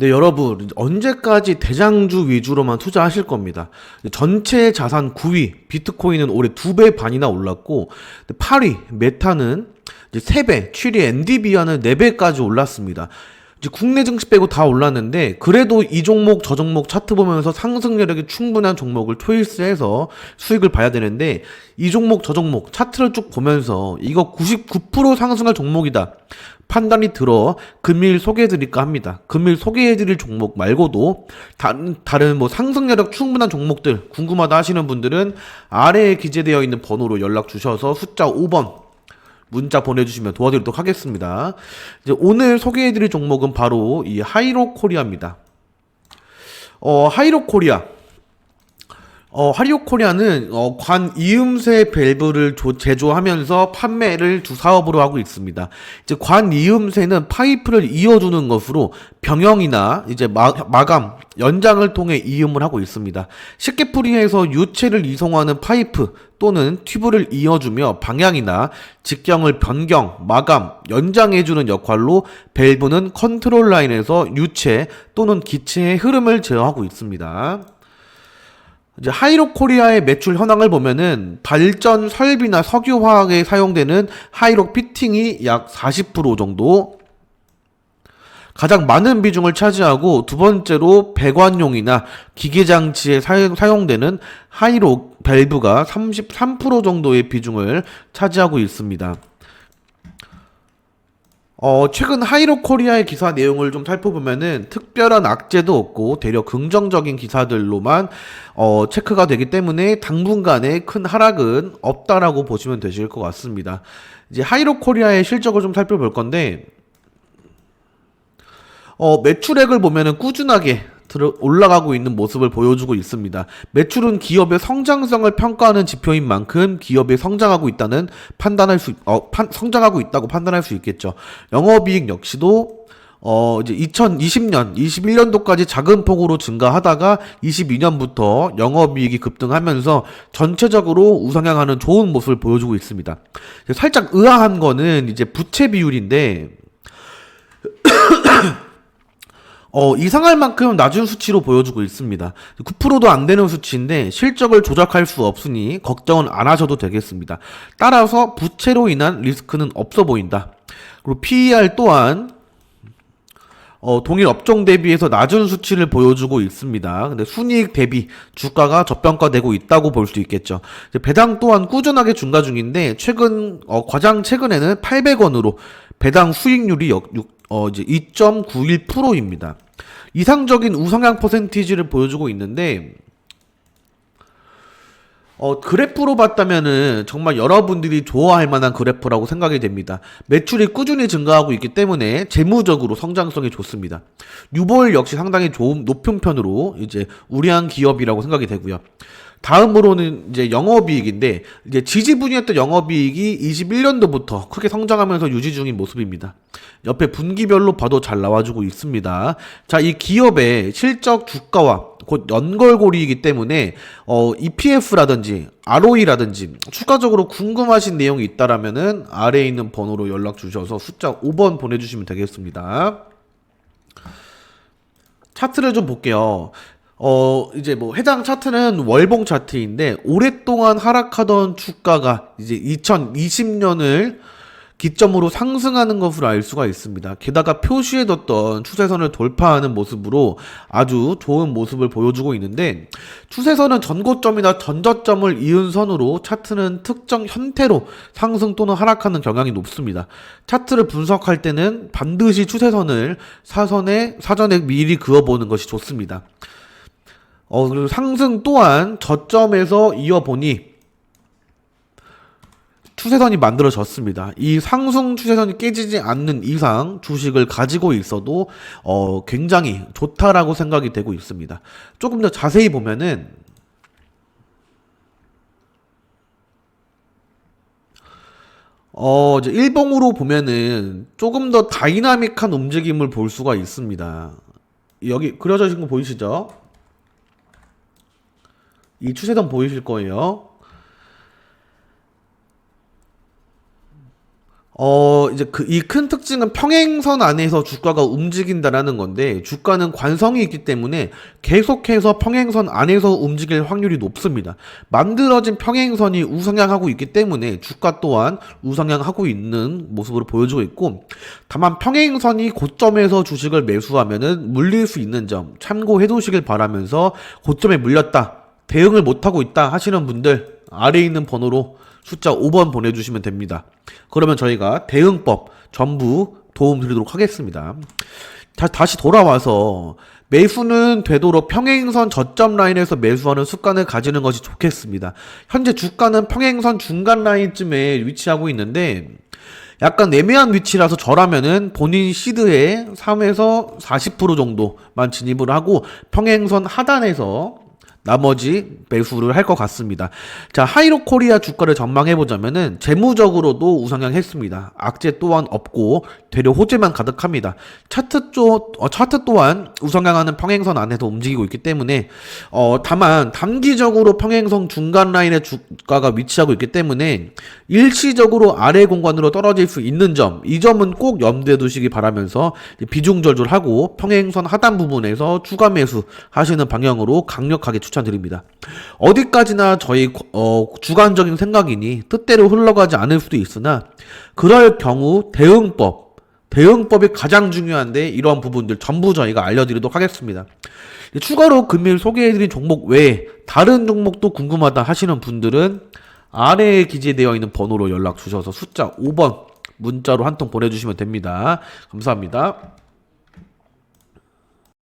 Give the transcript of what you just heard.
네, 여러분, 언제까지 대장주 위주로만 투자하실 겁니다. 전체 자산 9위, 비트코인은 올해 2배 반이나 올랐고, 8위, 메타는 이제 3배, 7위, 엔디비아는 4배까지 올랐습니다. 이제 국내 증시 빼고 다 올랐는데, 그래도 이 종목, 저 종목 차트 보면서 상승 여력이 충분한 종목을 초이스해서 수익을 봐야 되는데, 이 종목, 저 종목 차트를 쭉 보면서 이거 99% 상승할 종목이다. 판단이 들어 금일 소개해드릴까 합니다. 금일 소개해드릴 종목 말고도 다른, 다른 뭐 상승여력 충분한 종목들 궁금하다 하시는 분들은 아래에 기재되어 있는 번호로 연락 주셔서 숫자 5번 문자 보내주시면 도와드리도록 하겠습니다. 이제 오늘 소개해드릴 종목은 바로 이 하이로 코리아입니다. 어, 하이로 코리아. 어, 하리오 코리아는 어, 관 이음새 밸브를 조- 제조하면서 판매를 주 사업으로 하고 있습니다. 이제 관 이음새는 파이프를 이어주는 것으로 병영이나 이제 마, 마감, 연장을 통해 이음을 하고 있습니다. 쉽게 풀이해서 유체를 이송하는 파이프 또는 튜브를 이어주며 방향이나 직경을 변경, 마감, 연장해주는 역할로 밸브는 컨트롤 라인에서 유체 또는 기체의 흐름을 제어하고 있습니다. 이제 하이로 코리아의 매출 현황을 보면은 발전 설비나 석유 화학에 사용되는 하이로 피팅이 약 40% 정도 가장 많은 비중을 차지하고 두 번째로 배관용이나 기계 장치에 사용, 사용되는 하이로 밸브가 33% 정도의 비중을 차지하고 있습니다. 어, 최근 하이로 코리아의 기사 내용을 좀 살펴보면은 특별한 악재도 없고 대려 긍정적인 기사들로만 어, 체크가 되기 때문에 당분간의 큰 하락은 없다라고 보시면 되실 것 같습니다. 이제 하이로 코리아의 실적을 좀 살펴볼 건데 어, 매출액을 보면은 꾸준하게 올라가고 있는 모습을 보여주고 있습니다. 매출은 기업의 성장성을 평가하는 지표인 만큼 기업이 성장하고 있다는 판단할 수, 어, 판, 성장하고 있다고 판단할 수 있겠죠. 영업이익 역시도 어, 이제 2020년, 21년도까지 작은 폭으로 증가하다가 22년부터 영업이익이 급등하면서 전체적으로 우상향하는 좋은 모습을 보여주고 있습니다. 살짝 의아한 거는 이제 부채 비율인데, 어, 이상할 만큼 낮은 수치로 보여주고 있습니다. 9%도 안 되는 수치인데 실적을 조작할 수 없으니 걱정은 안 하셔도 되겠습니다. 따라서 부채로 인한 리스크는 없어 보인다. 그리고 PER 또한 어, 동일 업종 대비해서 낮은 수치를 보여주고 있습니다. 근데 순이익 대비 주가가 저평가되고 있다고 볼 수 있겠죠. 배당 또한 꾸준하게 증가 중인데 최근 어, 과장 최근에는 800원으로 배당 수익률이 역, 육- 어, 이제 2.91%입니다. 이상적인 우상향 퍼센티지를 보여주고 있는데 어, 그래프로 봤다면은 정말 여러분들이 좋아할 만한 그래프라고 생각이 됩니다. 매출이 꾸준히 증가하고 있기 때문에 재무적으로 성장성이 좋습니다. 유볼 역시 상당히 좋은 높은 편으로 이제 우량한 기업이라고 생각이 되고요. 다음으로는 이제 영업이익인데 이제 지지분이었던 영업이익이 21년도부터 크게 성장하면서 유지 중인 모습입니다. 옆에 분기별로 봐도 잘 나와주고 있습니다. 자, 이 기업의 실적 주가와 곧 연결고리이기 때문에 어, EPF라든지 ROE라든지 추가적으로 궁금하신 내용이 있다라면은 아래에 있는 번호로 연락 주셔서 숫자 5번 보내주시면 되겠습니다. 차트를 좀 볼게요. 어, 이제 뭐 해당 차트는 월봉 차트인데 오랫동안 하락하던 주가가 이제 2020년을 기점으로 상승하는 것으로 알 수가 있습니다. 게다가 표시해뒀던 추세선을 돌파하는 모습으로 아주 좋은 모습을 보여주고 있는데 추세선은 전고점이나 전저점을 이은 선으로 차트는 특정 형태로 상승 또는 하락하는 경향이 높습니다. 차트를 분석할 때는 반드시 추세선을 사선에 사전에 미리 그어보는 것이 좋습니다. 어, 그리고 상승 또한 저점에서 이어보니 추세선이 만들어졌습니다. 이 상승 추세선이 깨지지 않는 이상 주식을 가지고 있어도 어, 굉장히 좋다라고 생각이 되고 있습니다. 조금 더 자세히 보면은 어, 이제 일봉으로 보면은 조금 더 다이나믹한 움직임을 볼 수가 있습니다. 여기 그려져 있는 거 보이시죠? 이 추세선 보이실 거예요. 어, 이제 그, 이 큰 특징은 평행선 안에서 주가가 움직인다라는 건데, 주가는 관성이 있기 때문에 계속해서 평행선 안에서 움직일 확률이 높습니다. 만들어진 평행선이 우상향하고 있기 때문에 주가 또한 우상향하고 있는 모습으로 보여주고 있고, 다만 평행선이 고점에서 주식을 매수하면은 물릴 수 있는 점 참고해 두시길 바라면서 고점에 물렸다, 대응을 못하고 있다 하시는 분들, 아래에 있는 번호로 숫자 5번 보내주시면 됩니다. 그러면 저희가 대응법 전부 도움 드리도록 하겠습니다. 다, 다 시 돌아와서 매수는 되도록 평행선 저점 라인에서 매수하는 습관을 가지는 것이 좋겠습니다. 현재 주가는 평행선 중간 라인쯤에 위치하고 있는데 약간 애매한 위치라서 저라면은 본인 시드의 3에서 40% 정도만 진입을 하고 평행선 하단에서 나머지 매수를 할 것 같습니다. 자, 하이로 코리아 주가를 전망해 보자면은 재무적으로도 우상향 했습니다. 악재 또한 없고 되려 호재만 가득합니다. 차트 쪽 어, 차트 또한 우상향하는 평행선 안에서 움직이고 있기 때문에 어, 다만 단기적으로 평행선 중간 라인의 주가가 위치하고 있기 때문에 일시적으로 아래 공간으로 떨어질 수 있는 점, 이 점은 꼭 염두에 두시기 바라면서 비중 조절하고 평행선 하단 부분에서 추가 매수 하시는 방향으로 강력하게 추천드립니다. 어디까지나 저희 어, 주관적인 생각이니 뜻대로 흘러가지 않을 수도 있으나 그럴 경우 대응법 대응법이 가장 중요한데 이러한 부분들 전부 저희가 알려드리도록 하겠습니다. 추가로 금일 소개해드린 종목 외에 다른 종목도 궁금하다 하시는 분들은 아래에 기재되어 있는 번호로 연락 주셔서 숫자 5번 문자로 한 통 보내주시면 됩니다. 감사합니다.